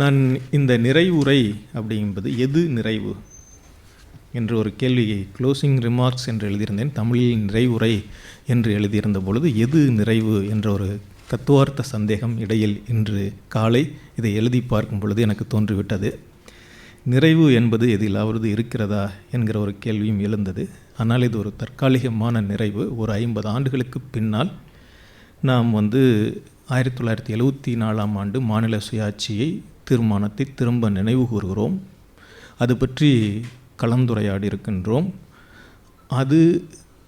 நான் இந்த நிறைவுரை அப்படிஎன்பது எது நிறைவு என்று ஒரு கேள்வியை க்ளோசிங் ரிமார்க்ஸ் என்று எழுதியிருந்தேன். தமிழில் நிறைவுரை என்று எழுதியிருந்த பொழுது எது நிறைவு என்ற ஒரு தத்துவார்த்த சந்தேகம் இடையில் இன்று காலை இதை எழுதி பார்க்கும் பொழுது எனக்கு தோன்றிவிட்டது. நிறைவு என்பது எதிலாவது இருக்கிறதா என்கிற ஒரு கேள்வியும் எழுந்தது. ஆனால் இது ஒரு தற்காலிகமான நிறைவு. ஒரு ஐம்பது ஆண்டுகளுக்கு பின்னால் நாம் வந்து ஆயிரத்தி தொள்ளாயிரத்தி எழுவத்தி நாலாம் ஆண்டு மாநில சுயாட்சியை தீர்மானத்தை திரும்ப நினைவு கூறுகிறோம். அது பற்றி கலந்துரையாடி இருக்கின்றோம் அது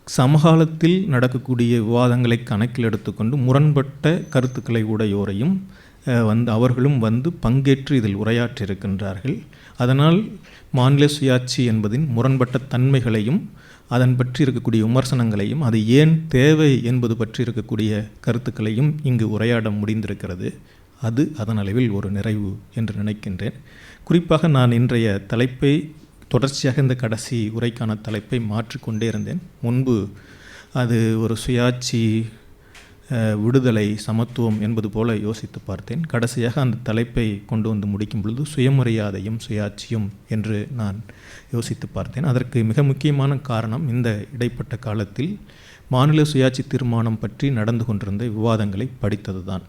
சமகாலத்தில் நடக்கக்கூடிய விவாதங்களை கணக்கில் எடுத்துக்கொண்டு முரண்பட்ட கருத்துக்களை உடையோரையும் வந்து அவர்களும் வந்து பங்கேற்று இதில் உரையாற்றியிருக்கின்றார்கள். அதனால் மாநில சுயாட்சி என்பதின் முரண்பட்ட தன்மைகளையும் அதன் பற்றி இருக்கக்கூடிய விமர்சனங்களையும் அது ஏன் தேவை என்பது பற்றி இருக்கக்கூடிய கருத்துக்களையும் இங்கு உரையாட முடிந்திருக்கிறது. அது அதன் அளவில் ஒரு நிறைவு என்று நினைக்கின்றேன். குறிப்பாக நான் இன்றைய தலைப்பை தொடர்ச்சியாக இந்த கடைசி உரைக்கான தலைப்பை மாற்றிக்கொண்டே இருந்தேன். முன்பு அது ஒரு சுயாட்சி விடுதலை சமத்துவம் என்பது போல யோசித்து பார்த்தேன். கடைசியாக அந்த தலைப்பை கொண்டு வந்து முடிக்கும் பொழுது சுயமரியாதையும் சுயாட்சியும் என்று நான் யோசித்து பார்த்தேன். அதற்கு மிக முக்கியமான காரணம் இந்த இடைப்பட்ட காலத்தில் மாநில சுயாட்சி தீர்மானம் பற்றி நடந்து கொண்டிருந்த விவாதங்களை படித்தது தான்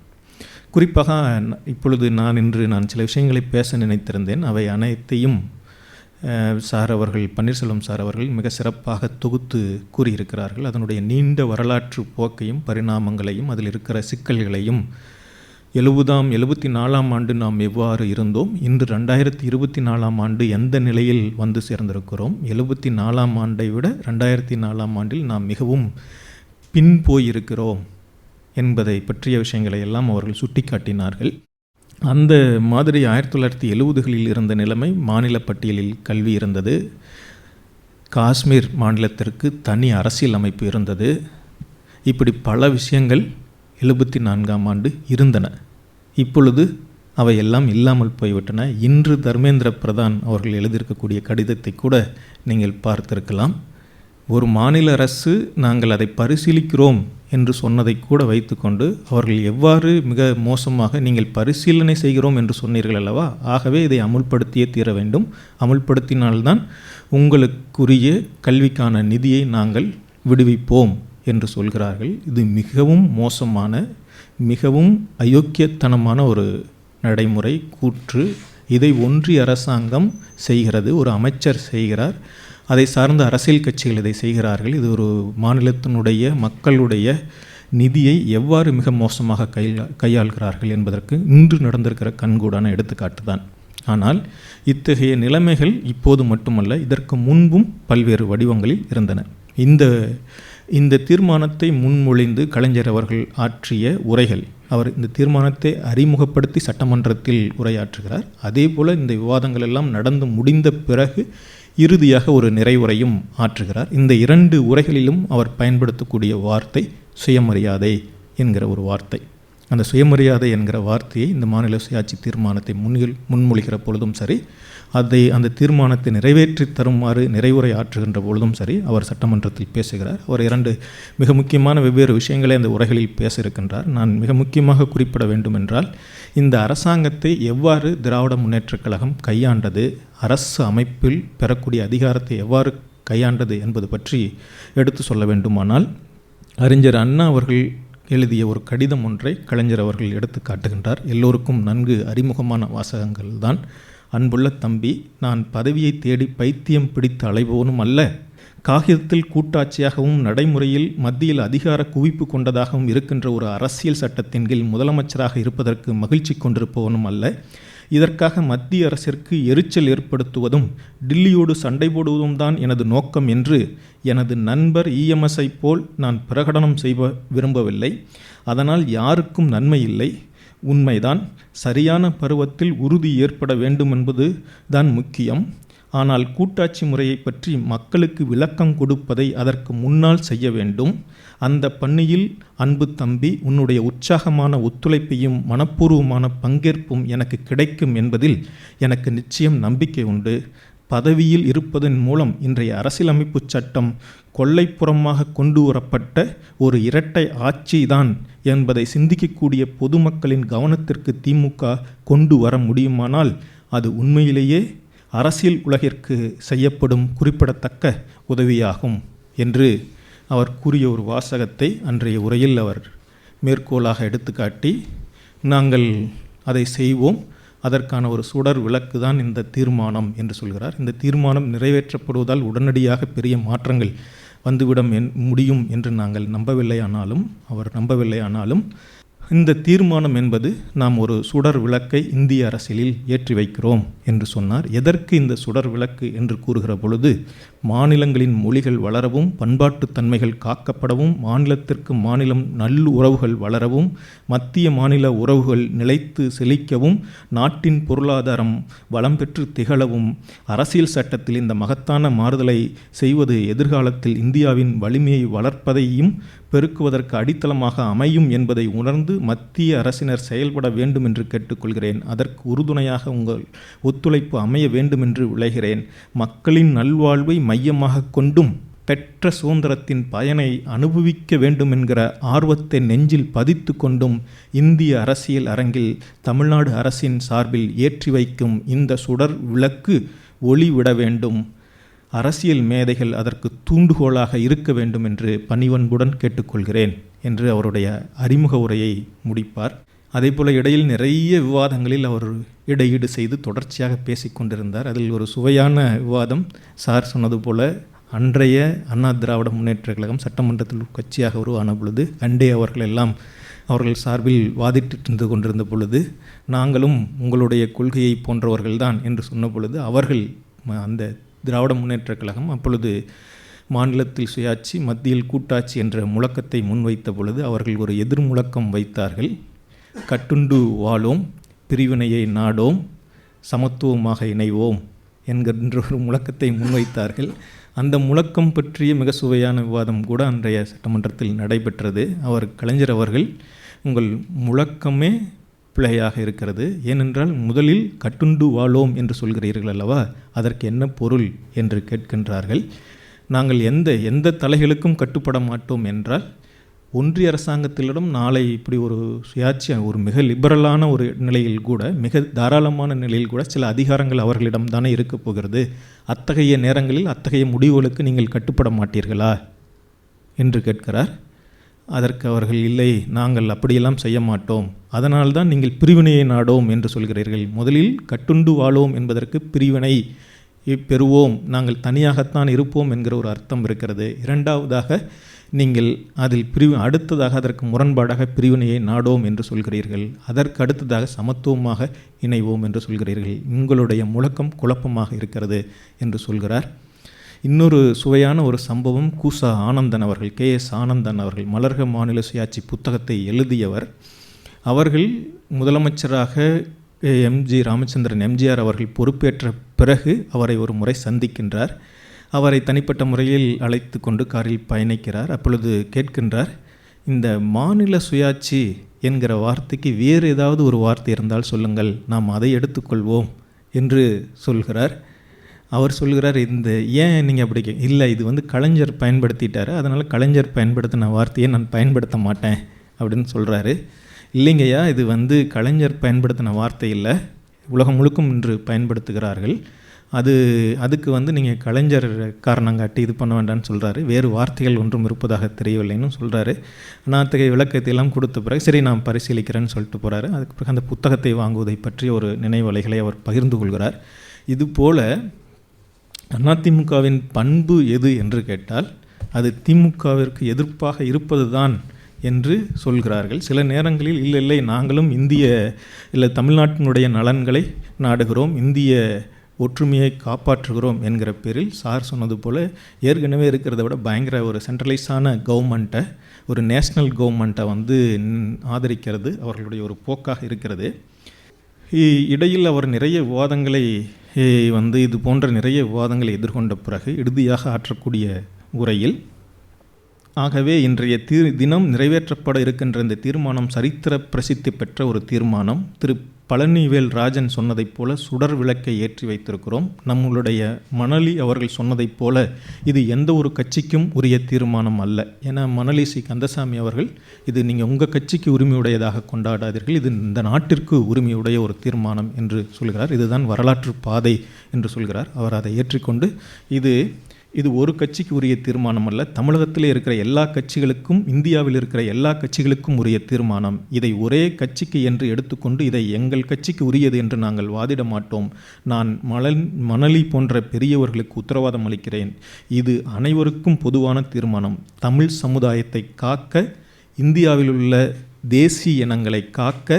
குறிப்பாக இப்பொழுது நான் இன்று நான் சில விஷயங்களை பேச நினைத்திருந்தேன். அவை அனைத்தையும் சார் அவர்கள் பன்னீர்செல்வம் சார் அவர்கள் மிக சிறப்பாக தொகுத்து கூறியிருக்கிறார்கள். அதனுடைய நீண்ட வரலாற்று போக்கையும் பரிணாமங்களையும் அதில் இருக்கிற சிக்கல்களையும் எழுபதாம் எழுபத்தி நாலாம் ஆண்டு நாம் எவ்வாறு இருந்தோம்? இன்று ரெண்டாயிரத்தி இருபத்தி நாலாம் ஆண்டு எந்த நிலையில் வந்து சேர்ந்திருக்கிறோம்? எழுபத்தி நாலாம் ஆண்டை விட ரெண்டாயிரத்தி நாலாம் ஆண்டில் நாம் மிகவும் பின் போயிருக்கிறோம். என்பதை பற்றிய விஷயங்களை எல்லாம் அவர்கள் சுட்டிக்காட்டினார்கள். அந்த மாதிரி ஆயிரத்தி தொள்ளாயிரத்தி எழுபதுகளில் இருந்த நிலைமை மாநில பட்டியலில் கல்வி இருந்தது. காஷ்மீர் மாநிலத்திற்கு தனி அரசியல் அமைப்பு இருந்தது. இப்படி பல விஷயங்கள் எழுபத்தி நான்காம் ஆண்டு இருந்தன. இப்பொழுது அவையெல்லாம் இல்லாமல் போய்விட்டன. இன்று தர்மேந்திர பிரதான் அவர்கள் எழுதியிருக்கக்கூடிய கடிதத்தை கூட நீங்கள் பார்த்திருக்கலாம். ஒரு மாநில அரசு நாங்கள் அதை பரிசீலிக்கிறோம் என்று சொன்னதை கூட வைத்துக்கொண்டு அவர்கள் எவ்வாறு மிக மோசமாக நீங்கள் பரிசீலனை செய்கிறோம் என்று சொன்னீர்கள் அல்லவா? ஆகவே இதை அமுல்படுத்தியே தீர வேண்டும். அமுல்படுத்தினால்தான் உங்களுக்குரிய கல்விக்கான நிதியை நாங்கள் விடுவிப்போம் என்று சொல்கிறார்கள். இது மிகவும் மோசமான மிகவும் அயோக்கியத்தனமான ஒரு நடைமுறை கூற்று. இதை ஒன்றிய அரசாங்கம் செய்கிறது ஒரு அமைச்சர் செய்கிறார். அதை சார்ந்த அரசியல் கட்சிகள் இதை செய்கிறார்கள். இது ஒரு மாநிலத்தினுடைய மக்களுடைய நிதியை எவ்வாறு மிக மோசமாக கையா கையாள்கிறார்கள் என்பதற்கு இன்று நடந்திருக்கிற கண்கூடான எடுத்துக்காட்டு தான். ஆனால் இத்தகைய நிலைமைகள் இப்போது மட்டுமல்ல இதற்கு முன்பும் பல்வேறு வடிவங்களில் இருந்தன. இந்த இந்த தீர்மானத்தை முன்மொழிந்து கலைஞர் அவர்கள் ஆற்றிய உரைகள் அவர் இந்த தீர்மானத்தை அறிமுகப்படுத்தி சட்டமன்றத்தில் உரையாற்றுகிறார். அதே போல் இந்த விவாதங்கள் எல்லாம் நடந்து முடிந்த பிறகு இறுதியாக ஒரு நிறைவுரையும் ஆற்றுகிறார். இந்த இரண்டு உரைகளிலும் அவர் பயன்படுத்தக்கூடிய வார்த்தை சுயமரியாதை என்கிற ஒரு வார்த்தை. அந்த சுயமரியாதை என்கிற வார்த்தையை இந்த மாநில சுயாட்சி தீர்மானத்தை முன்னில் முன்மொழிகிற பொழுதும் சரி அதை அந்த தீர்மானத்தை நிறைவேற்றி தருமாறு நிறைவுரை ஆற்றுகின்ற பொழுதும் சரி அவர் சட்டமன்றத்தில் பேசுகிறார். அவர் இரண்டு மிக முக்கியமான வெவ்வேறு விஷயங்களை அந்த உரைகளில் பேச இருக்கின்றார் நான் மிக முக்கியமாக குறிப்பிட வேண்டும் என்றால் இந்த அரசாங்கத்தை எவ்வாறு திராவிட முன்னேற்றக் கழகம் கையாண்டது அரசு அமைப்பில் பெறக்கூடிய அதிகாரத்தை எவ்வாறு கையாண்டது என்பது பற்றி எடுத்து சொல்ல வேண்டுமானால் அறிஞர் அண்ணா அவர்கள் எழுதிய ஒரு கடிதம் ஒன்றை கலைஞர் அவர்கள் எடுத்து காட்டுகின்றார். எல்லோருக்கும் நன்கு அறிமுகமான வாசகங்கள் தான் அன்புள்ள தம்பி நான் பதவியை தேடி பைத்தியம் பிடித்து அலைபவனும் அல்ல. காகிதத்தில் கூட்டாட்சியாகவும் நடைமுறையில் மத்தியில் அதிகார குவிப்பு கொண்டதாகவும் இருக்கின்ற ஒரு அரசியல் சட்டத்தின் கீழ் முதலமைச்சராக இருப்பதற்கு மகிழ்ச்சி கொண்டிருப்பவனும் அல்ல. இதற்காக மத்திய அரசிற்கு எரிச்சல் ஏற்படுத்துவதும் டில்லியோடு சண்டை போடுவதும் தான் எனது நோக்கம் என்று எனது நண்பர் இஎம்எஸ்ஐ போல் நான் பிரகடனம் செய்வ விரும்பவில்லை. அதனால் யாருக்கும் நன்மை இல்லை. உண்மைதான் சரியான பருவத்தில் உறுதி ஏற்பட வேண்டும் என்பது தான் முக்கியம். ஆனால் கூட்டாட்சி முறையை பற்றி மக்களுக்கு விளக்கம் கொடுப்பதை அதற்கு முன்னால் செய்ய வேண்டும். அந்த பணியில் அன்பு தம்பி உன்னுடைய உற்சாகமான ஒத்துழைப்பையும் மனப்பூர்வமான பங்கேற்பும் எனக்கு கிடைக்கும் என்பதில் எனக்கு நிச்சயம் நம்பிக்கை உண்டு. பதவியில் இருப்பதன் மூலம் இன்றைய அரசியலமைப்பு சட்டம் கொள்ளைப்புறமாக கொண்டு வரப்பட்ட ஒரு இரட்டை ஆட்சிதான் என்பதை சிந்திக்கக்கூடிய பொதுமக்களின் கவனத்திற்கு திமுக கொண்டு வர முடியுமானால் அது உண்மையிலேயே அரசியல் உலகிற்கு செய்யப்படும் குறிப்பிடத்தக்க உதவியாகும் என்று அவர் கூறிய ஒரு வாசகத்தை அன்றைய உரையில் அவர் மேற்கோளாக எடுத்துக்காட்டி நாங்கள் அதை செய்வோம். அதற்கான ஒரு சுடர் விளக்கு தான் இந்த தீர்மானம் என்று சொல்கிறார். இந்த தீர்மானம் நிறைவேற்றப்படுவதால் உடனடியாக பெரிய மாற்றங்கள் வந்துவிடும் என் முடியும் என்று நாங்கள் நம்பவில்லை ஆனாலும் அவர் நம்பவில்லை ஆனாலும் இந்த தீர்மானம் என்பது நாம் ஒரு சுடர் விளக்கை இந்திய அரசியலில் ஏற்றி வைக்கிறோம் என்று சொன்னார். எதற்கு இந்த சுடர் விளக்கு என்று கூறுகிற பொழுது மாநிலங்களின் மொழிகள் வளரவும் பண்பாட்டு தன்மைகள் காக்கப்படவும் மாநிலத்திற்கு மாநிலம் நல்லுறவுகள் வளரவும் மத்திய மாநில உறவுகள் நிலைத்து செழிக்கவும் நாட்டின் பொருளாதாரம் வளம் பெற்று திகழவும் அரசியல் சட்டத்தில் இந்த மகத்தான மாறுதலை செய்வது எதிர்காலத்தில் இந்தியாவின் வலிமையை வளர்ப்பதையும் பெருக்குவதற்கு அடித்தளமாக அமையும் என்பதை உணர்ந்து மத்திய அரசினர் செயல்பட வேண்டும் என்று கேட்டுக்கொள்கிறேன். அதற்கு உறுதுணையாக உங்கள் ஒத்துழைப்பு அமைய வேண்டும் என்று விளைகிறேன் மக்களின் நல்வாழ்வை மையமாக கொண்டும் பெற்ற சுதந்திரத்தின் பயனை அனுபவிக்க வேண்டும் என்கிற ஆர்வத்தை நெஞ்சில் பதித்து கொண்டும் இந்திய அரசியல் அரங்கில் தமிழ்நாடு அரசின் சார்பில் ஏற்றி வைக்கும் இந்த சுடர் விளக்கு ஒளிவிட வேண்டும். அரசியல் மேதைகள் அதற்கு தூண்டுகோலாக இருக்க வேண்டும் என்று பணிவன்புடன் கேட்டுக்கொள்கிறேன் என்று அவருடைய அறிமுக உரையை முடிப்பார். அதேபோல இடையில் நிறைய விவாதங்களில் அவர் இடையீடு செய்து தொடர்ச்சியாக பேசிக்கொண்டிருந்தார் அதில் ஒரு சுவையான விவாதம். சார் சொன்னது போல அன்றைய அண்ணா திராவிட முன்னேற்ற கழகம் சட்டமன்றத்தில் கட்சியாக உருவான பொழுது கண்டே அவர்கள் எல்லாம் அவர்கள் சார்பில் வாதிட்டு இருந்து கொண்டிருந்த பொழுது நாங்களும் உங்களுடைய கொள்கையை போன்றவர்கள்தான் என்று சொன்ன பொழுது அவர்கள் அந்த திராவிட முன்னேற்றக் கழகம் அப்பொழுது மாநிலத்தில் சுயாட்சி மத்தியில் கூட்டாட்சி என்ற முழக்கத்தை முன்வைத்த பொழுது அவர்கள் ஒரு எதிர் முழக்கம் வைத்தார்கள். கட்டுண்டு வாழோம் பிரிவினையை நாடோம் சமத்துவமாக இணைவோம் என்கின்ற ஒரு முழக்கத்தை முன்வைத்தார்கள். அந்த முழக்கம் பற்றிய மிக சுவையான விவாதம் கூட அன்றைய சட்டமன்றத்தில் நடைபெற்றது. அவர் கலைஞர் அவர்கள் உங்கள் முழக்கமே பிழையாக இருக்கிறது. ஏனென்றால் முதலில் கட்டுண்டு வாழோம் என்று சொல்கிறீர்கள் அல்லவா? அதற்கு என்ன பொருள் என்று கேட்கின்றார்கள். நாங்கள் எந்த எந்த தலைகளுக்கும் கட்டுப்பட மாட்டோம் என்றால் ஒன்றிய அரசாங்கத்திலிடம் நாளை இப்படி ஒரு சுயாட்சி ஒரு மிக லிபரலான ஒரு நிலையில் கூட மிக தாராளமான நிலையில் கூட சில அதிகாரங்கள் அவர்களிடம் தானே இருக்கப் போகிறது. அத்தகைய நேரங்களில் அத்தகைய முடிவுகளுக்கு நீங்கள் கட்டுப்பட மாட்டீர்களா? என்று கேட்கிறார். அதற்கு அவர்கள் இல்லை நாங்கள் அப்படியெல்லாம் செய்ய மாட்டோம். அதனால்தான் நீங்கள் பிரிவினையை நாடோம் என்று சொல்கிறீர்கள். முதலில் கட்டுண்டு வாழோம் என்பதற்கு பிரிவினை பெறுவோம். நாங்கள் தனியாகத்தான் இருப்போம் என்கிற ஒரு அர்த்தம் இருக்கிறது. இரண்டாவதாக நீங்கள் அதில் பிரிவு அடுத்ததாக அதற்கு முரண்பாடாக பிரிவினையை நாடோம் என்று சொல்கிறீர்கள். அதற்கு அடுத்ததாக சமத்துவமாக இணைவோம் என்று சொல்கிறீர்கள். உங்களுடைய முழக்கம் குழப்பமாக இருக்கிறது என்று சொல்கிறார். இன்னொரு சுவையான ஒரு சம்பவம் கூசா ஆனந்தன் அவர்கள் கே எஸ் ஆனந்தன் அவர்கள் மலர்க மாநில சுயாட்சி புத்தகத்தை எழுதியவர். அவர்கள் முதலமைச்சராக எம்ஜி ராமச்சந்திரன் எம்ஜிஆர் அவர்கள் பொறுப்பேற்ற பிறகு அவரை ஒரு முறை சந்திக்கின்றார். அவரை தனிப்பட்ட முறையில் அழைத்து கொண்டு காரில் பயணிக்கிறார். அப்பொழுது கேட்கின்றார் இந்த மாநில சுயாட்சி என்கிற வார்த்தைக்கு வேறு ஏதாவது ஒரு வார்த்தை இருந்தால் சொல்லுங்கள். நாம் அதை எடுத்துக்கொள்வோம் என்று சொல்கிறார். அவர் சொல்கிறார் இந்த ஏன் நீங்கள் அப்படி இல்லை இது வந்து கலைஞர் பயன்படுத்திட்டார். அதனால் கலைஞர் பயன்படுத்தின வார்த்தையை நான் பயன்படுத்த மாட்டேன். அப்படின்னு சொல்கிறாரு இல்லைங்கய்யா இது வந்து கலைஞர் பயன்படுத்தின வார்த்தை இல்லை. உலகம் முழுக்கும் இன்று பயன்படுத்துகிறார்கள். அது அதுக்கு வந்து நீங்கள் கலைஞர் காரணம் காட்டி இது பண்ண வேண்டாம்னு சொல்கிறாரு வேறு வார்த்தைகள் ஒன்றும் இருப்பதாக தெரியவில்லைன்னு சொல்கிறாரு நான் அத்தகைய விளக்கத்தை எல்லாம் கொடுத்த பிறகு சரி நான் பரிசீலிக்கிறேன்னு சொல்லிட்டு போகிறாரு அதுக்கு பிறகு அந்த புத்தகத்தை வாங்குவதை பற்றி ஒரு நினைவலைகளை அவர் பகிர்ந்து கொள்கிறார். இதுபோல் அதிமுகவின் பண்பு எது என்று கேட்டால் அது திமுகவிற்கு எதிர்ப்பாக இருப்பது தான் என்று சொல்கிறார்கள். சில நேரங்களில் இல்லை இல்லை நாங்களும் இந்திய இல்லை தமிழ்நாட்டினுடைய நலன்களை நாடுகிறோம் இந்திய ஒற்றுமையை காப்பாற்றுகிறோம் என்கிற பேரில் சார் சொன்னது போல் ஏற்கனவே இருக்கிறத விட பயங்கர ஒரு சென்ட்ரலைஸான கவர்மெண்ட்டை ஒரு நேஷ்னல் கவர்மெண்ட்டை வந்து ஆதரிக்கிறது அவர்களுடைய ஒரு போக்காக இருக்கிறது. இடையில் அவர் நிறைய விவாதங்களை வந்து இது போன்ற நிறைய விவாதங்களை எதிர்கொண்ட பிறகு இறுதியாக ஆற்றக்கூடிய உரையில் ஆகவே இன்றைய தீ தினம் நிறைவேற்றப்பட இருக்கின்ற இந்த தீர்மானம் சரித்திர பிரசித்தி பெற்ற ஒரு தீர்மானம் திரு பழனிவேல் ராஜன் சொன்னதைப் போல சுடர் விளக்கை ஏற்றி வைத்திருக்கிறோம். நம்மளுடைய மணலி அவர்கள் சொன்னதைப் போல இது எந்த ஒரு கட்சிக்கும் உரிய தீர்மானம் அல்ல. ஏன்னா மணலி சி. கந்தசாமி அவர்கள் இது நீங்கள் உங்கள் கட்சிக்கு உரிமையுடையதாக கொண்டாடாதீர்கள். இது இந்த நாட்டிற்கு உரிமையுடைய ஒரு தீர்மானம் என்று சொல்கிறார். இதுதான் வரலாற்று பாதை என்று சொல்கிறார். அவர் அதை ஏற்றிக்கொண்டு இது இது ஒரு கட்சிக்கு உரிய தீர்மானம் அல்ல தமிழகத்தில் இருக்கிற எல்லா கட்சிகளுக்கும் இந்தியாவில் இருக்கிற எல்லா கட்சிகளுக்கும் உரிய தீர்மானம். இதை ஒரே கட்சிக்கு என்று எடுத்துக்கொண்டு இதை எங்கள் கட்சிக்கு உரியது என்று நாங்கள் வாதிட மாட்டோம். நான் மலன் மணலி போன்ற பெரியவர்களுக்கு உத்தரவாதம் அளிக்கிறேன். இது அனைவருக்கும் பொதுவான தீர்மானம். தமிழ் சமுதாயத்தை காக்க இந்தியாவில் உள்ள தேசிய இனங்களை காக்க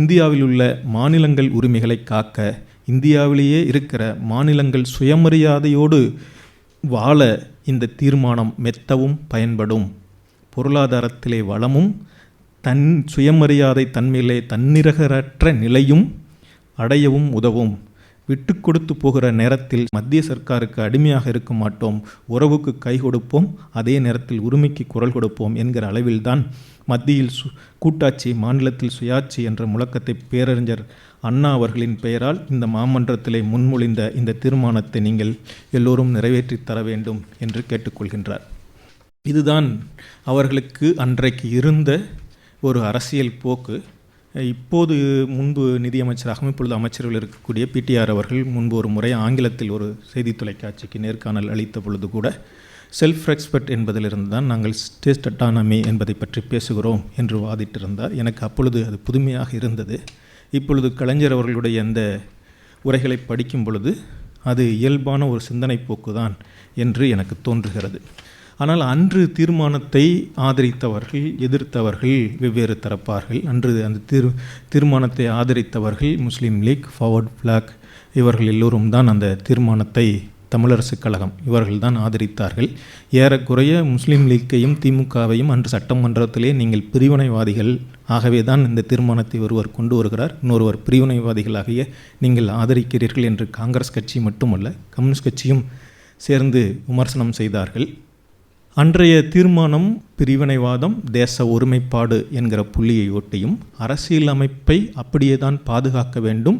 இந்தியாவில் உள்ள மாநிலங்கள் உரிமைகளை காக்க இந்தியாவிலேயே இருக்கிற மாநிலங்கள் சுயமரியாதையோடு வாழ இந்த தீர்மானம் மெத்தவும் பயன்படும். பொருளாதாரத்திலே வளமும் தன் சுயமரியாதை தன்மையிலே தன்னிரகரற்ற நிலையும் அடையவும் உதவும். விட்டு கொடுத்து போகிற நேரத்தில் மத்திய சர்க்காருக்கு அடிமையாக இருக்க மாட்டோம். உறவுக்கு கை கொடுப்போம். அதே நேரத்தில் உரிமைக்கு குரல் கொடுப்போம் என்கிற அளவில்தான் மத்தியில் சு கூட்டாட்சி மாநிலத்தில் சுயாட்சி என்ற முழக்கத்தை பேரறிஞர் அண்ணா அவர்களின் பெயரால் இந்த மாமன்றத்திலே முன்மொழிந்த இந்த தீர்மானத்தை நீங்கள் எல்லோரும் நிறைவேற்றி தர வேண்டும் என்று கேட்டுக்கொள்கின்றார். இதுதான் அவர்களுக்கு அன்றைக்கு இருந்த ஒரு அரசியல் போக்கு. இப்போது முன்பு நிதியமைச்சராகவும் இப்பொழுது அமைச்சர்கள் இருக்கக்கூடிய பிடிஆர் அவர்கள் முன்பு ஒரு முறை ஆங்கிலத்தில் ஒரு செய்தி தொலைக்காட்சிக்கு நேர்காணல் அளித்த பொழுது கூட செல்ஃப் ரெஸ்பெக்ட் என்பதிலிருந்து தான் நாங்கள் ஸ்டேட் அட்டானமி என்பதை பற்றி பேசுகிறோம் என்று வாதிட்டிருந்தார். எனக்கு அப்பொழுது அது புதுமையாக இருந்தது. இப்பொழுது கலைஞர் அவர்களுடைய அந்த உரைகளை படிக்கும் பொழுது அது இயல்பான ஒரு சிந்தனை போக்குதான் என்று எனக்கு தோன்றுகிறது. ஆனால் அன்று தீர்மானத்தை ஆதரித்தவர்கள் எதிர்த்தவர்கள் வெவ்வேறு தரப்பார்கள். அன்று அந்த தீர் தீர்மானத்தை ஆதரித்தவர்கள் முஸ்லீம் லீக் ஃபார்வர்ட் பிளாக் இவர்கள் எல்லோரும் தான் அந்த தீர்மானத்தை தமிழரசுக் கழகம். இவர்கள்தான் ஆதரித்தார்கள். ஏறக்குறைய முஸ்லீம் லீக்கையும் திமுகவையும் அன்று சட்டமன்றத்திலே நீங்கள் பிரிவினைவாதிகள் ஆகவே தான் இந்த தீர்மானத்தை ஒருவர் கொண்டு வருகிறார். இன்னொருவர் பிரிவினைவாதிகளாகிய நீங்கள் ஆதரிக்கிறீர்கள் என்று காங்கிரஸ் கட்சி மட்டுமல்ல கம்யூனிஸ்ட் கட்சியும் சேர்ந்து விமர்சனம் செய்தார்கள். அன்றைய தீர்மானம் பிரிவினைவாதம் தேச ஒருமைப்பாடு என்கிற புள்ளியை ஒட்டியும் அரசியலமைப்பை அப்படியே தான் பாதுகாக்க வேண்டும்.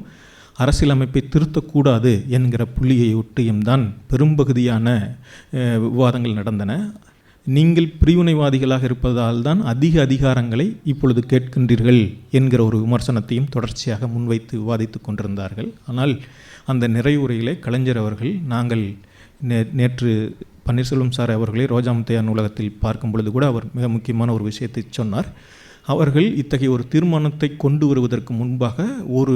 அரசியலமைப்பை திருத்தக்கூடாது என்கிற புள்ளியை ஒட்டியும் தான் பெரும்பகுதியான விவாதங்கள் நடந்தன. நீங்கள் பிரிவினைவாதிகளாக இருப்பதால் தான் அதிக அதிகாரங்களை இப்பொழுது கேட்கின்றீர்கள் என்கிற ஒரு விமர்சனத்தையும் தொடர்ச்சியாக முன்வைத்து விவாதித்து கொண்டிருந்தார்கள். ஆனால் அந்த நிறைவுரையிலே கலைஞர் அவர்கள் நாங்கள் நே நேற்று பன்னீர்செல்வம் சார் அவர்களை ரோஜாமுத்தையா நூலகத்தில் பார்க்கும் பொழுது கூட அவர் மிக முக்கியமான ஒரு விஷயத்தை சொன்னார். அவர்கள் இத்தகைய ஒரு தீர்மானத்தை கொண்டு வருவதற்கு முன்பாக ஒரு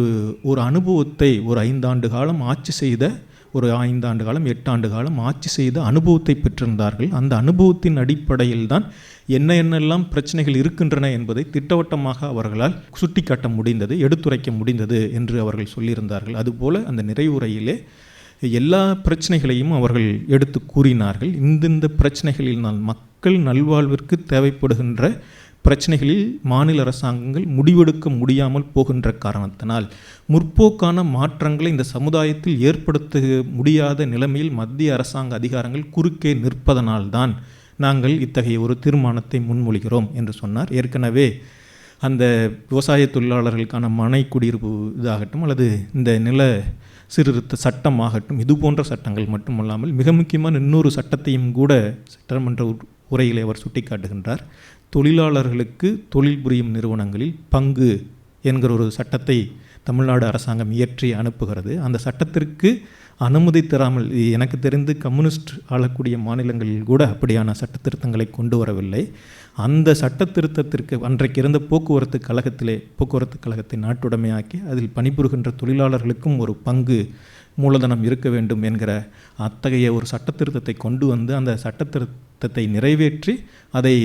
ஒரு அனுபவத்தை ஒரு ஐந்தாண்டு காலம் ஆட்சி செய்த ஒரு ஐந்தாண்டு காலம் எட்டாண்டு காலம் ஆட்சி செய்த அனுபவத்தை பெற்றிருந்தார்கள். அந்த அனுபவத்தின் அடிப்படையில் தான் என்ன என்னெல்லாம் பிரச்சனைகள் இருக்கின்றன என்பதை திட்டவட்டமாக அவர்களால் சுட்டிக்காட்ட முடிந்தது எடுத்துரைக்க முடிந்தது என்று அவர்கள் சொல்லியிருந்தார்கள். அதுபோல அந்த நிறைவுரையிலே எல்லா பிரச்சனைகளையும் அவர்கள் எடுத்து கூறினார்கள். இந்தந்த பிரச்சனைகளில் நான் மக்கள் நல்வாழ்விற்கு தேவைப்படுகின்ற பிரச்சனைகளில் மாநில அரசாங்கங்கள் முடிவெடுக்க முடியாமல் போகின்ற காரணத்தினால் முற்போக்கான மாற்றங்களை இந்த சமுதாயத்தில் ஏற்படுத்த முடியாத நிலைமையில் மத்திய அரசாங்க அதிகாரங்கள் குறுக்கே நிற்பதனால்தான் நாங்கள் இத்தகைய ஒரு தீர்மானத்தை முன்மொழிகிறோம் என்று சொன்னார். ஏற்கனவே அந்த விவசாய தொழிலாளர்களுக்கான மனை குடியிருப்பு இதாகட்டும் அல்லது இந்த நில சீர்திருத்த சட்டமாகட்டும் இது போன்ற சட்டங்கள் மட்டுமல்லாமல் மிக முக்கியமான இன்னொரு சட்டத்தையும் கூட சட்டமன்ற உரையிலே அவர் சுட்டிக்காட்டுகின்றார். தொழிலாளர்களுக்கு தொழில் புரியும் நிறுவனங்களில் பங்கு என்கிற ஒரு சட்டத்தை தமிழ்நாடு அரசாங்கம் இயற்றி அனுப்புகிறது. அந்த சட்டத்திற்கு அனுமதி தராமல் எனக்கு தெரிந்து கம்யூனிஸ்ட் ஆளக்கூடிய மாநிலங்களில் கூட அப்படியான சட்ட திருத்தங்களை கொண்டு வரவில்லை. அந்த சட்ட திருத்தத்திற்கு அன்றைக்கு இருந்த போக்குவரத்து கழகத்திலே போக்குவரத்து கழகத்தை நாட்டுடைமையாக்கி அதில் பணிபுரிகின்ற தொழிலாளர்களுக்கும் ஒரு பங்கு மூலதனம் இருக்க வேண்டும் என்கிற அத்தகைய ஒரு சட்ட திருத்தத்தை கொண்டு வந்து அந்த சட்ட திருத்தத்தை நிறைவேற்றி அதை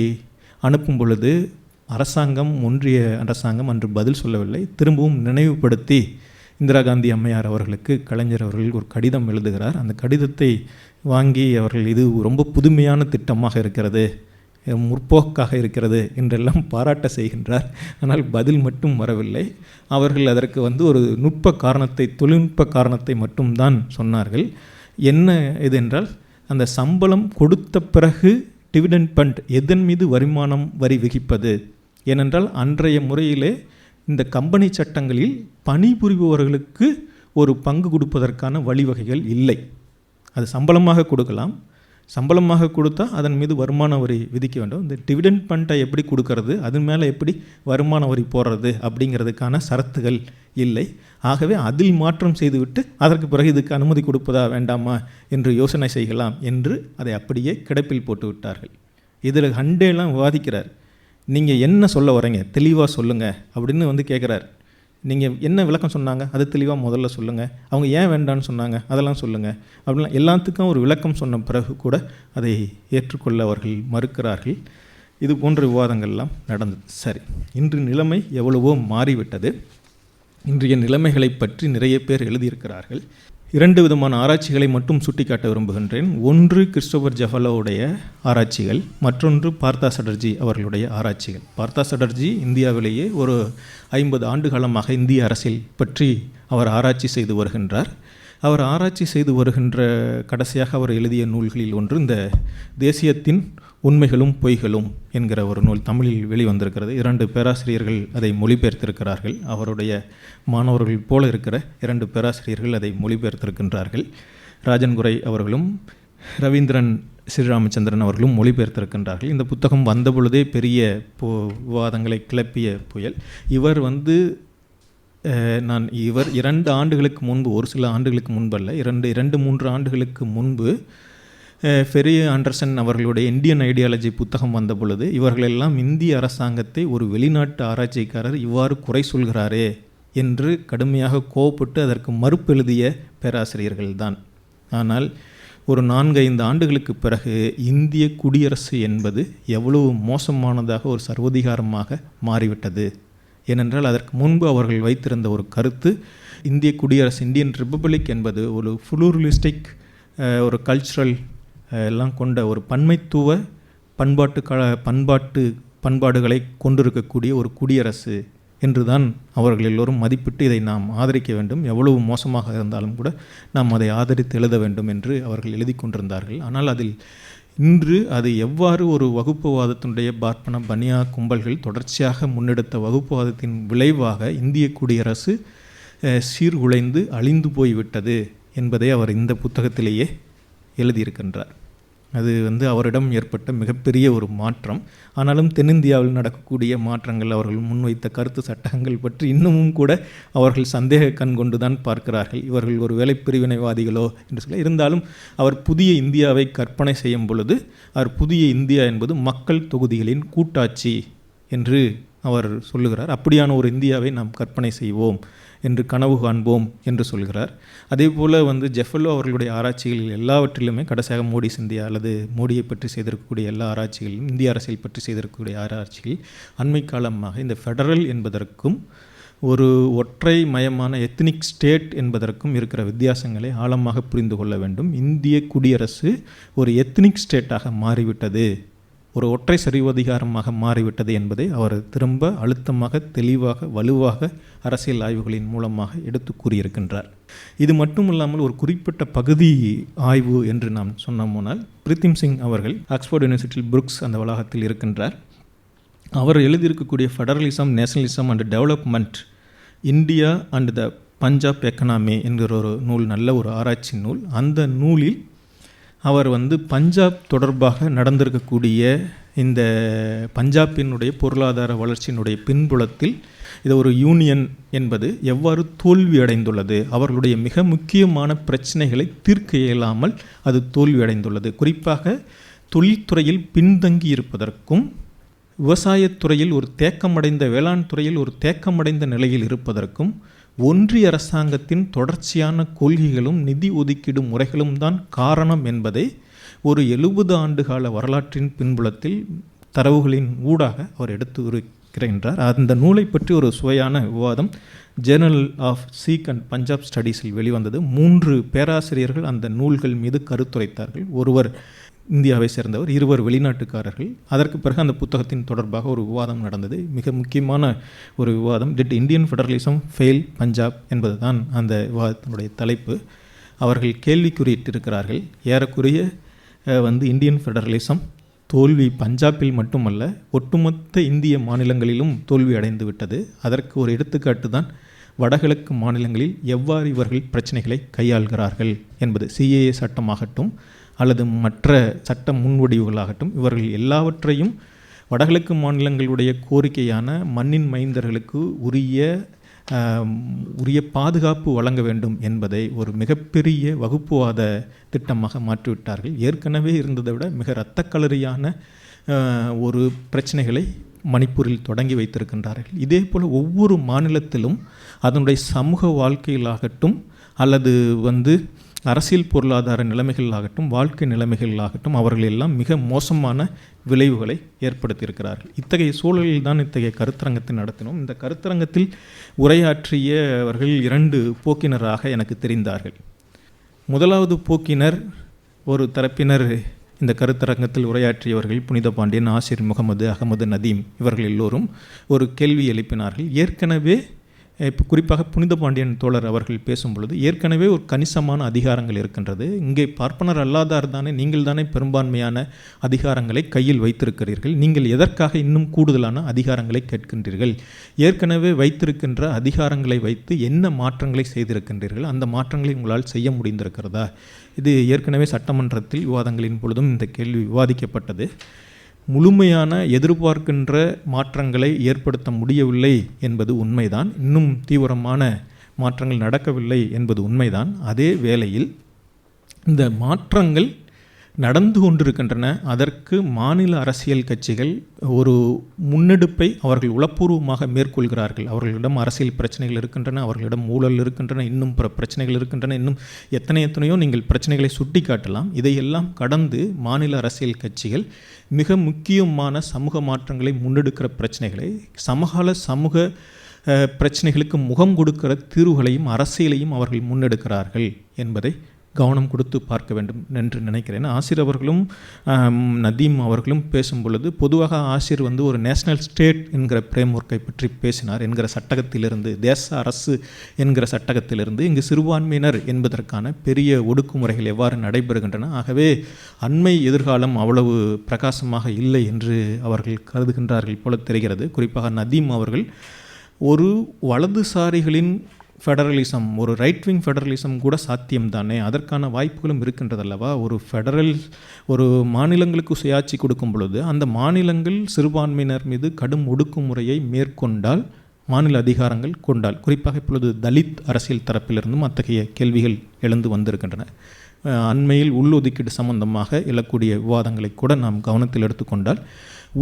அனுப்பும் பொழுது அரசாங்கம் ஒன்றிய அரசாங்கம் அன்று பதில் சொல்லவில்லை. திரும்பவும் நினைவுபடுத்தி இந்திரா காந்தி அம்மையார் அவர்களுக்கு கலைஞர் அவர்கள் ஒரு கடிதம் எழுதுகிறார். அந்த கடிதத்தை வாங்கி அவர்கள் இது ரொம்ப புதுமையான திட்டமாக இருக்கிறது முற்போக்காக இருக்கிறது என்றெல்லாம் பாராட்ட செய்கின்றார். ஆனால் பதில் மட்டும் வரவில்லை. அவர்கள் அதற்கு வந்து ஒரு நுட்ப காரணத்தை தொழில்நுட்ப காரணத்தை மட்டும்தான் சொன்னார்கள். என்ன இது என்றால் அந்த சம்பளம் கொடுத்த பிறகு டிவிடெண்ட் பண்ட் எதன் மீது வருமானம் வரி விகிப்பது ஏனென்றால் அன்றைய முறையிலே இந்த கம்பெனி சட்டங்களில் பணிபுரிபவர்களுக்கு ஒரு பங்கு கொடுப்பதற்கான வழிவகைகள் இல்லை. அது சம்பளமாக கொடுக்கலாம் சம்பளமாக கொடுத்தா அதன் மீது வருமான வரி விதிக்க வேண்டும். இந்த டிவிடெண்ட் பண்ட்டை எப்படி கொடுக்கறது? அதன் மேலே எப்படி வருமான வரி போடுறது அப்படிங்கிறதுக்கான சரத்துகள் இல்லை. ஆகவே அதில் மாற்றம் செய்துவிட்டு அதற்கு பிறகு இதுக்கு அனுமதி கொடுப்பதா வேண்டாமா என்று யோசனை செய்யலாம் என்று அதை அப்படியே கிடப்பில் போட்டு விட்டார்கள். இதில் ஹண்டேலாம் விவாதிக்கிறார். நீங்கள் என்ன சொல்ல வரீங்க தெளிவாக சொல்லுங்கள் அப்படின்னு வந்து கேட்குறாரு நீங்கள் என்ன விளக்கம் சொன்னாங்க? அது தெளிவாக முதல்ல சொல்லுங்கள் அவங்க ஏன் வேண்டான்னு சொன்னாங்க? அதெல்லாம் சொல்லுங்கள் அப்படிலாம் எல்லாத்துக்கும் ஒரு விளக்கம் சொன்ன பிறகு கூட அதை ஏற்றுக்கொள்ள அவர்கள் மறுக்கிறார்கள். இது போன்ற விவாதங்கள்லாம் நடந்தது. சரி. இன்று நிலைமை எவ்வளவோ மாறிவிட்டது. இன்றைய நிலைமைகளை பற்றி நிறைய பேர் எழுதியிருக்கிறார்கள். இரண்டு விதமான ஆராய்ச்சிகளை மட்டும் சுட்டிக்காட்ட விரும்புகின்றேன். ஒன்று கிறிஸ்டோபர் ஜஃபலோவுடைய ஆராய்ச்சிகள் மற்றொன்று பார்த்தா சட்டர்ஜி அவர்களுடைய ஆராய்ச்சிகள். பார்த்தா சட்டர்ஜி இந்தியாவிலேயே ஒரு ஐம்பது ஆண்டு காலமாக இந்திய அரசியல் பற்றி அவர் ஆராய்ச்சி செய்து வருகின்றார். அவர் ஆராய்ச்சி செய்து வருகின்ற கடைசியாக அவர் எழுதிய நூல்களில் ஒன்று இந்த தேசியத்தின் உண்மைகளும் பொய்களும் என்கிற ஒரு நூல் தமிழில் வெளிவந்திருக்கிறது. இரண்டு பேராசிரியர்கள் அதை மொழிபெயர்த்திருக்கிறார்கள். அவருடைய மாணவர்கள் போல இருக்கிற இரண்டு பேராசிரியர்கள் அதை மொழிபெயர்த்திருக்கின்றார்கள். ராஜன்குரை அவர்களும் ரவீந்திரன் ஸ்ரீராமச்சந்திரன் அவர்களும் மொழிபெயர்த்திருக்கின்றார்கள். இந்த புத்தகம் வந்த பொழுதே பெரிய போ விவாதங்களை கிளப்பிய புயல். இவர் வந்து நான் இவர் இரண்டு ஆண்டுகளுக்கு முன்பு ஒரு சில ஆண்டுகளுக்கு முன்பல்ல இரண்டு இரண்டு மூன்று ஆண்டுகளுக்கு முன்பு ஃபெரிய ஆண்டர்சன் அவர்களுடைய இந்தியன் ஐடியாலஜி புத்தகம் வந்த பொழுது இவர்களெல்லாம் இந்திய அரசாங்கத்தை ஒரு வெளிநாட்டு ஆராய்ச்சிக்காரர் இவ்வாறு குறை சொல்கிறாரே என்று கடுமையாக கோவப்பட்டு அதற்கு மறுப்பெழுதிய பேராசிரியர்கள்தான் ஆனால் ஒரு நான்கு ஐந்து ஆண்டுகளுக்கு பிறகு இந்திய குடியரசு என்பது எவ்வளவு மோசமானதாக ஒரு சர்வதிகாரமாக மாறிவிட்டது. ஏனென்றால் அதற்கு முன்பு அவர்கள் வைத்திருந்த ஒரு கருத்து இந்திய குடியரசு இந்தியன் ரிப்பப்ளிக் என்பது ஒரு ஃபுளூரலிஸ்டிக் ஒரு கல்ச்சுரல் எல்லாம் கொண்ட ஒரு பன்மைத்துவ பண்பாட்டு க பண்பாட்டு பண்பாடுகளை கொண்டிருக்கக்கூடிய ஒரு குடியரசு என்றுதான் அவர்கள் எல்லோரும் மதிப்பிட்டு இதை நாம் ஆதரிக்க வேண்டும். எவ்வளவு மோசமாக இருந்தாலும் கூட நாம் அதை ஆதரித்து எழுத வேண்டும் என்று அவர்கள் எழுதி கொண்டிருந்தார்கள். ஆனால் அதில் இன்று அது எவ்வாறு ஒரு வகுப்புவாதத்தினுடைய பார்ப்பன பனியா கும்பல்கள் தொடர்ச்சியாக முன்னெடுத்த வகுப்புவாதத்தின் விளைவாக இந்திய குடியரசு சீர்குலைந்து அழிந்து போய்விட்டது என்பதை அவர் இந்த புத்தகத்திலேயே எழுதியிருக்கின்றார். அது வந்து அவரிடம் ஏற்பட்ட மிகப்பெரிய ஒரு மாற்றம். ஆனாலும் தென்னிந்தியாவில் நடக்கக்கூடிய மாற்றங்கள் அவர்கள் முன்வைத்த கருத்து சட்டங்கள் பற்றி இன்னமும் கூட அவர்கள் சந்தேக கண் பார்க்கிறார்கள். இவர்கள் ஒரு வேலை பிரிவினைவாதிகளோ என்று சொல்ல. இருந்தாலும் அவர் புதிய இந்தியாவை கற்பனை செய்யும் பொழுது அவர் புதிய இந்தியா என்பது மக்கள் தொகுதிகளின் கூட்டாட்சி என்று அவர் சொல்லுகிறார். அப்படியான ஒரு இந்தியாவை நாம் கற்பனை செய்வோம். என்று கனவு காண்போம் என்று சொல்கிறார். அதே போல் வந்து ஜெஃபலோ அவர்களுடைய ஆராய்ச்சிகளில் எல்லாவற்றிலுமே கடைசியாக மோடி சிந்தியா அல்லது மோடியை பற்றி செய்திருக்கக்கூடிய எல்லா ஆராய்ச்சிகளிலும் இந்திய அரசியல் பற்றி செய்திருக்கக்கூடிய ஆராய்ச்சிகள் அண்மை காலமாக இந்த ஃபெடரல் என்பதற்கும் ஒரு ஒற்றை மயமான எத்னிக் ஸ்டேட் என்பதற்கும் இருக்கிற வித்தியாசங்களை ஆழமாக புரிந்து கொள்ள வேண்டும். இந்திய குடியரசு ஒரு எத்னிக் ஸ்டேட்டாக மாறிவிட்டது. ஒரு ஒற்றை சரிவதிகாரமாக மாறிவிட்டது என்பதை அவர் திரும்ப அழுத்தமாக தெளிவாக வலுவாக அரசியல் ஆய்வுகளின் மூலமாக எடுத்து கூறியிருக்கின்றார். இது மட்டும் இல்லாமல் ஒரு குறிப்பிட்ட பகுதி ஆய்வு என்று நாம் சொன்னோம்னால் பிரீத்திம் சிங் அவர்கள் ஆக்ஸ்போர்ட் யூனிவர்சிட்டியில் புருக்ஸ் அந்த வளாகத்தில் இருக்கின்றார். அவர் எழுதியிருக்கக்கூடிய federalism nationalism and development India and the Punjab economy என்கிற ஒரு நூல் நல்ல ஒரு ஆராய்ச்சி நூல். அந்த நூலில் அவர் வந்து பஞ்சாப் தொடர்பாக நடந்திருக்கக்கூடிய இந்த பஞ்சாபினுடைய பொருளாதார வளர்ச்சியினுடைய பின்புலத்தில் இது ஒரு யூனியன் என்பது எவ்வாறு தோல்வி அடைந்துள்ளது அவர்களுடைய மிக முக்கியமான பிரச்சனைகளை தீர்க்க இயலாமல் அது தோல்வி அடைந்துள்ளது. குறிப்பாக தொழில்துறையில் பின்தங்கி இருப்பதற்கும் விவசாயத்துறையில் ஒரு தேக்கமடைந்த வேளாண் துறையில் ஒரு தேக்கமடைந்த நிலையில் இருப்பதற்கும் ஒன்றிய அரசாங்கத்தின் தொடர்ச்சியான கொள்கைகளும் நிதி ஒதுக்கீடு முறைகளும் தான் காரணம் என்பதை ஒரு எழுபது ஆண்டுகால வரலாற்றின் பின்புலத்தில் தரவுகளின் ஊடாக அவர் எடுத்து இருக்கிறார். அந்த நூலை பற்றி ஒரு சுவையான விவாதம் journal of Sikh and Punjab ஸ்டடீஸில் வெளிவந்தது. மூன்று பேராசிரியர்கள் அந்த நூல்கள் மீது கருத்துரைத்தார்கள். ஒருவர் இந்தியாவை சேர்ந்தவர் இருவர் வெளிநாட்டுக்காரர்கள். அதற்கு பிறகு அந்த புத்தகத்தின் தொடர்பாக ஒரு விவாதம் நடந்தது. மிக முக்கியமான ஒரு விவாதம். Did Indian federalism fail Punjab என்பது தான் அந்த விவாதத்தினுடைய தலைப்பு. அவர்கள் கேள்விக்குறியிட்டிருக்கிறார்கள் ஏறக்குறைய வந்து இந்தியன் ஃபெடரலிசம் தோல்வி பஞ்சாபில் மட்டுமல்ல ஒட்டுமொத்த இந்திய மாநிலங்களிலும் தோல்வி அடைந்து விட்டது. அதற்கு ஒரு எடுத்துக்காட்டு தான் வடகிழக்கு மாநிலங்களில் எவ்வாறு இவர்கள் பிரச்சனைகளை கையாள்கிறார்கள் என்பது. சிஏஏ சட்டமாகட்டும் அல்லது மற்ற சட்ட முன்வடிவுகளாகட்டும் இவர்கள் எல்லாவற்றையும் வடகிழக்கு மாநிலங்களுடைய கோரிக்கையான மண்ணின் மைந்தர்களுக்கு உரிய உரிய பாதுகாப்பு வழங்க வேண்டும் என்பதை ஒரு மிகப்பெரிய வகுப்புவாத திட்டமாக மாற்றிவிட்டார்கள். ஏற்கனவே இருந்ததை விட மிக இரத்தக்களரியான ஒரு பிரச்சனைகளை மணிப்பூரில் தொடங்கி வைத்திருக்கின்றார்கள். இதே போல் ஒவ்வொரு மாநிலத்திலும் அதனுடைய சமூக வாழ்க்கையிலாகட்டும் அல்லது வந்து அரசியல் பொருளாதார நிலைமைகளாகட்டும் வாழ்க்கை நிலைமைகளாகட்டும் அவர்கள் எல்லாம் மிக மோசமான விளைவுகளை ஏற்படுத்தியிருக்கிறார்கள் இத்தகைய சூழலில் தான் இத்தகைய கருத்தரங்கத்தை நடத்தினோம். இந்த கருத்தரங்கத்தில் உரையாற்றியவர்கள் இரண்டு போக்கினராக எனக்கு தெரிந்தார்கள். முதலாவது போக்கினர் ஒரு தரப்பினர் இந்த கருத்தரங்கத்தில் உரையாற்றியவர்கள் புனித பாண்டியன் ஆசிர் முகமது அகமது நதீம் இவர்கள் எல்லோரும் ஒரு கேள்வி எழுப்பினார்கள். ஏற்கனவே இப்போ குறிப்பாக புனித பாண்டியன் தோழர் அவர்கள் பேசும் பொழுது ஏற்கனவே ஒரு கணிசமான அதிகாரங்கள் இருக்கின்றது. இங்கே பார்ப்பனர் அல்லாதார் தானே நீங்கள் தானே பெரும்பான்மையான அதிகாரங்களை கையில் வைத்திருக்கிறீர்கள். நீங்கள் எதற்காக இன்னும் கூடுதலான அதிகாரங்களை கேட்கின்றீர்கள்? ஏற்கனவே வைத்திருக்கின்ற அதிகாரங்களை வைத்து என்ன மாற்றங்களை செய்திருக்கின்றீர்கள்? அந்த மாற்றங்களை உங்களால் செய்ய முடிந்திருக்கிறதா? இது ஏற்கனவே சட்டமன்றத்தில் விவாதங்களின் பொழுதும் இந்த கேள்வி விவாதிக்கப்பட்டது. முழுமையான எதிர்பார்க்கின்ற மாற்றங்களை ஏற்படுத்த முடியவில்லை என்பது உண்மைதான். இன்னும் தீவிரமான மாற்றங்கள் நடக்கவில்லை என்பது உண்மைதான். அதே வேளையில் இந்த மாற்றங்கள் நடந்து கொண்டிருக்கின்றன. அதற்கு மாநில அரசியல் கட்சிகள் ஒரு முன்னெடுப்பை அவர்கள் உளப்பூர்வமாக மேற்கொள்கிறார்கள். அவர்களிடம் அரசியல் பிரச்சனைகள் இருக்கின்றன அவர்களிடம் ஊழல் இருக்கின்றன இன்னும் பிற பிரச்சனைகள் இருக்கின்றன இன்னும் எத்தனை எத்தனையோ நீங்கள் பிரச்சனைகளை சுட்டி காட்டலாம் இதையெல்லாம் கடந்து மாநில அரசியல் கட்சிகள் மிக முக்கியமான சமூக மாற்றங்களை முன்னெடுக்கிற பிரச்சனைகளை சமகால சமூக பிரச்சனைகளுக்கு முகம் கொடுக்கிற தீர்வுகளையும் அரசியலையும் அவர்கள் முன்னெடுக்கிறார்கள் என்பதை கவனம் கொடுத்து பார்க்க வேண்டும் என்று நினைக்கிறேன். ஆசிர் அவர்களும் நதீம் அவர்களும் பேசும் பொழுது பொதுவாக ஆசிர் வந்து ஒரு நேஷனல் ஸ்டேட் என்கிற பிரேம் ஒர்க்கை பற்றி பேசினார் என்கிற சட்டகத்திலிருந்து தேச அரசு என்கிற சட்டகத்திலிருந்து. இங்கு சிறுபான்மையினர் என்பதற்கான பெரிய ஒடுக்குமுறைகள் எவ்வாறு நடைபெறுகின்றன? ஆகவே அண்மை எதிர்காலம் அவ்வளவு பிரகாசமாக இல்லை என்று அவர்கள் கருதுகின்றார்கள் போல தெரிகிறது. குறிப்பாக நதீம் அவர்கள் ஒரு வலதுசாரிகளின் ஃபெடரலிசம் ஒரு ரைட் விங் ஃபெடரலிசம் கூட சாத்தியம்தானே அதற்கான வாய்ப்புகளும் இருக்கின்றதல்லவா? ஒரு ஃபெடரல் ஒரு மாநிலங்களுக்கு சுயாட்சி கொடுக்கும் பொழுது அந்த மாநிலங்கள் சிறுபான்மையினர் மீது கடும் ஒடுக்குமுறையை மேற்கொண்டால் மாநில அதிகாரங்கள் கொண்டால் குறிப்பாக இப்பொழுது தலித் அரசியல் தரப்பிலிருந்தும் அத்தகைய கேள்விகள் எழுந்து வந்திருக்கின்றன. அண்மையில் உள்ளொதுக்கீடு சம்பந்தமாக எழக்கூடிய விவாதங்களை கூட நாம் கவனத்தில் எடுத்துக்கொண்டால்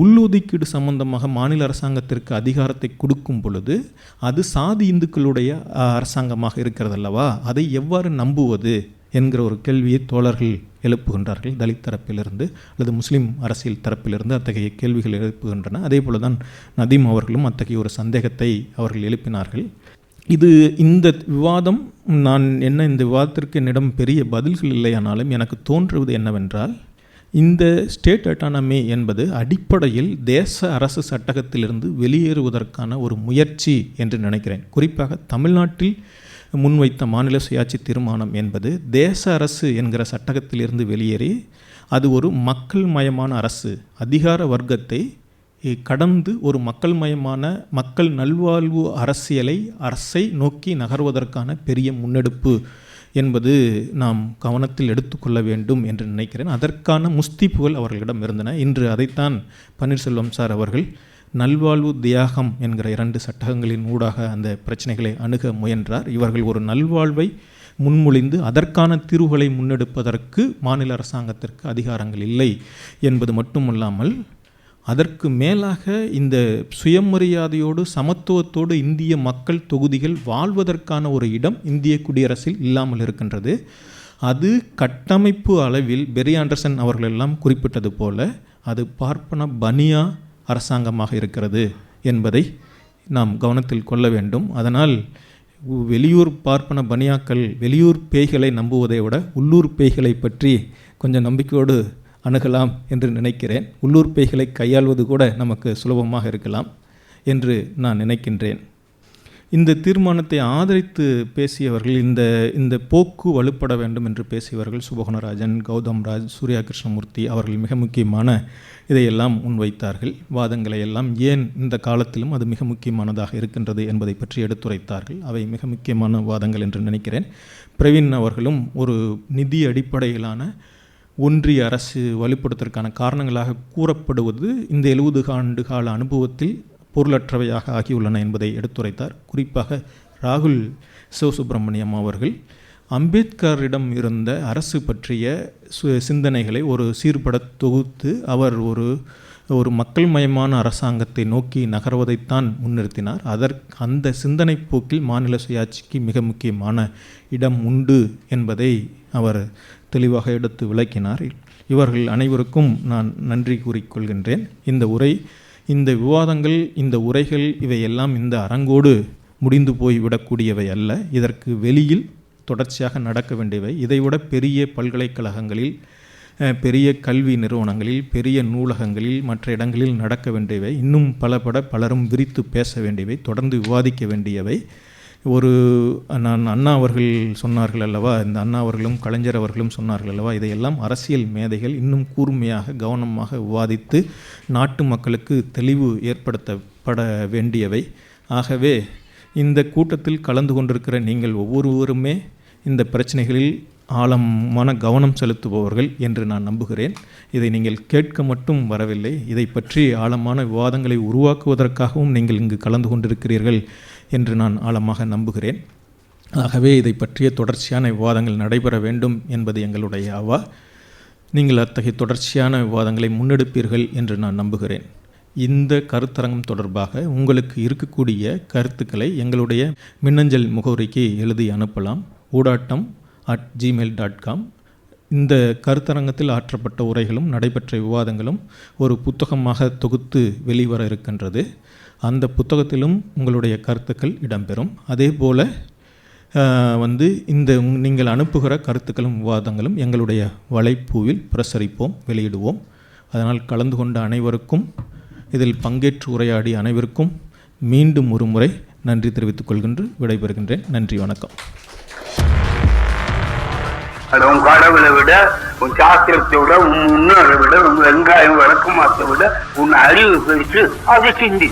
உள்ளொதுக்கீடு சம்பந்தமாக மாநில அரசாங்கத்திற்கு அதிகாரத்தை கொடுக்கும் பொழுது அது சாதி இந்துக்களுடைய அரசாங்கமாக அரசாங்கமாக இருக்கிறதல்லவா? அதை எவ்வாறு நம்புவது? என்கிற ஒரு கேள்வியை தோழர்கள் எழுப்புகின்றார்கள் தலித் தரப்பிலிருந்து அல்லது முஸ்லீம் அரசியல் தரப்பிலிருந்து அத்தகைய கேள்விகள் எழுப்புகின்றன. அதே போல தான் நதீம் அவர்களும் அத்தகைய ஒரு சந்தேகத்தை அவர்கள் எழுப்பினார்கள். இது இந்த விவாதம் நான் என்ன இந்த விவாதத்திற்கு என்னிடம் பெரிய பதில்கள் இல்லையானாலும் எனக்கு தோன்றுவது என்னவென்றால் இந்த ஸ்டேட் அட்டானமி என்பது அடிப்படையில் தேச அரசு சட்டகத்திலிருந்து வெளியேறுவதற்கான ஒரு முயற்சி என்று நினைக்கிறேன். குறிப்பாக தமிழ்நாட்டில் முன்வைத்த மாநில சுயாட்சி தீர்மானம் என்பது தேச அரசு என்கிற சட்டகத்திலிருந்து வெளியேறி அது ஒரு மக்கள் மயமான அரசு. அதிகார வர்க்கத்தை கடந்து ஒரு மக்கள் மயமான மக்கள் நல்வாழ்வு அரசியலை அரசை நோக்கி நகர்வதற்கான பெரிய முன்னெடுப்பு என்பது நாம் கவனத்தில் எடுத்துக்கொள்ள வேண்டும் என்று நினைக்கிறேன். அதற்கான முஸ்திப்புகள் அவர்களிடம் இருந்தன. இன்று அதைத்தான் பன்னீர்செல்வம் சார் அவர்கள் நல்வாழ்வு தியாகம் என்கிற இரண்டு சட்டகங்களின் ஊடாக அந்த பிரச்சனைகளை அணுக முயன்றார். இவர்கள் ஒரு நல்வாழ்வை முன்மொழிந்து அதற்கான தீர்வுகளை முன்னெடுப்பதற்கு மாநில அரசாங்கத்திற்கு அதிகாரங்கள் இல்லை என்பது மட்டுமல்லாமல் அதற்கு மேலாக இந்த சுயமரியாதையோடு சமத்துவத்தோடு இந்திய மக்கள் தொகுதிகள் வாழ்வதற்கான ஒரு இடம் இந்திய குடியரசில் இல்லாமல் இருக்கின்றது. அது கட்டமைப்பு அளவில் பெரி ஆண்டர்சன் அவர்கள் எல்லாம் குறிப்பிட்டது போல அது பார்ப்பன பனியா அரசாங்கமாக இருக்கிறது என்பதை நாம் கவனத்தில் கொள்ள வேண்டும். அதனால் வெளியூர் பார்ப்பன பனியாக்கள் வெளியூர் பேய்களை நம்புவதை விட உள்ளூர் பேய்களை பற்றி கொஞ்சம் நம்பிக்கையோடு அணுகலாம் என்று நினைக்கிறேன். உள்ளூர் பேய்களை கையாள்வது கூட நமக்கு சுலபமாக இருக்கலாம் என்று நான் நினைக்கின்றேன். இந்த தீர்மானத்தை ஆதரித்து பேசியவர்கள் இந்த இந்த போக்கு வலுப்பட வேண்டும் என்று பேசியவர்கள் சுபகுணராஜன் கௌதம் ராஜ் சூர்யா கிருஷ்ணமூர்த்தி அவர்கள் மிக முக்கியமான இதையெல்லாம் முன்வைத்தார்கள். வாதங்களை எல்லாம் ஏன் இந்த காலத்திலும் அது மிக முக்கியமானதாக இருக்கின்றது என்பதை பற்றி எடுத்துரைத்தார்கள். அவை மிக முக்கியமான வாதங்கள் என்று நினைக்கிறேன். பிரவீன் அவர்களும் ஒரு நிதி அடிப்படையிலான ஒன்றிய அரசு வலுப்படுத்துவதற்கான காரணங்களாக கூறப்படுவது இந்த எழுபது ஆண்டு கால அனுபவத்தில் பொருளற்றவையாக ஆகியுள்ளன என்பதை எடுத்துரைத்தார். குறிப்பாக ராகுல் சிவசுப்பிரமணியம் அவர்கள் அம்பேத்கரிடம் இருந்த அரசு பற்றிய சு சிந்தனைகளை ஒரு சீர்பட தொகுத்து அவர் ஒரு ஒரு மக்கள் மயமான அரசாங்கத்தை நோக்கி நகர்வதைத்தான் முன்னிறுத்தினார். அதற்கு அந்த சிந்தனை போக்கில் மாநில சுயாட்சிக்கு மிக முக்கியமான இடம் உண்டு என்பதை அவர் தெளிவாக எடுத்து விளக்கினார். இவர்கள் அனைவருக்கும் நான் நன்றி கூறிக்கொள்கின்றேன். இந்த உரை இந்த விவாதங்கள் இந்த உரைகள் இவையெல்லாம் இந்த அரங்கோடு முடிந்து போய் விடக்கூடியவை அல்ல. இதற்கு வெளியில் தொடர்ச்சியாக நடக்க வேண்டியவை. இதைவிட பெரிய பல்கலைக்கழகங்களில் பெரிய கல்வி நிறுவனங்களில் பெரிய நூலகங்களில் மற்ற இடங்களில் நடக்க வேண்டியவை. இன்னும் பலபட பலரும் விரித்து பேச வேண்டியவை தொடர்ந்து விவாதிக்க வேண்டியவை. ஒரு நான் அண்ணா அவர்கள் சொன்னார்கள் அல்லவா? இந்த அண்ணா அவர்களும் கலைஞர் அவர்களும் சொன்னார்கள் அல்லவா? இதையெல்லாம் அரசியல் மேதைகள் இன்னும் கூர்மையாக கவனமாக விவாதித்து நாட்டு மக்களுக்கு தெளிவு ஏற்படுத்தப்பட வேண்டியவை. ஆகவே இந்த கூட்டத்தில் கலந்து கொண்டிருக்கிற நீங்கள் ஒவ்வொருவருமே இந்த பிரச்சனைகளில் ஆழமான கவனம் செலுத்துபவர்கள் என்று நான் நம்புகிறேன். இதை நீங்கள் கேட்க மட்டும் வரவில்லை. இதை பற்றி ஆழமான விவாதங்களை உருவாக்குவதற்காகவும் நீங்கள் இங்கு கலந்து கொண்டிருக்கிறீர்கள். என்று நான் ஆழமாக நம்புகிறேன். ஆகவே இதை பற்றிய தொடர்ச்சியான விவாதங்கள் நடைபெற வேண்டும் என்பது எங்களுடைய அவா நீங்கள் அத்தகைய தொடர்ச்சியான விவாதங்களை முன்னெடுப்பீர்கள் என்று நான் நம்புகிறேன். இந்த கருத்தரங்கம் தொடர்பாக உங்களுக்கு இருக்கக்கூடிய கருத்துக்களை எங்களுடைய மின்னஞ்சல் முகவரிக்கு எழுதி அனுப்பலாம். ஊடாட்டம் அட் ஜிமெயில் டாட் காம் இந்த கருத்தரங்கத்தில் ஆற்றப்பட்ட உரைகளும் நடைபெற்ற விவாதங்களும் ஒரு புத்தகமாக தொகுத்து வெளிவர இருக்கின்றது. அந்த புத்தகத்திலும் உங்களுடைய கருத்துக்கள் இடம்பெறும். அதே போல் வந்து இந்த உங்- நீங்கள் அனுப்புகிற கருத்துக்களும் விவாதங்களும் எங்களுடைய வலைப்பூவில் பிரசரிப்போம் வெளியிடுவோம். அதனால் கலந்து கொண்ட அனைவருக்கும் இதில் பங்கேற்று உரையாடிய அனைவருக்கும் மீண்டும் ஒரு முறை நன்றி தெரிவித்துக் கொள்கின்று விடைபெறுகின்றேன். நன்றி வணக்கம். உன் கடவுளை விட உன் சாஸ்திரத்தை விட உன் முன்னோரை விட உன் வெங்காயம் விளக்கமாத்தை விட உன் அறிவு பெருசு அதை சிந்தி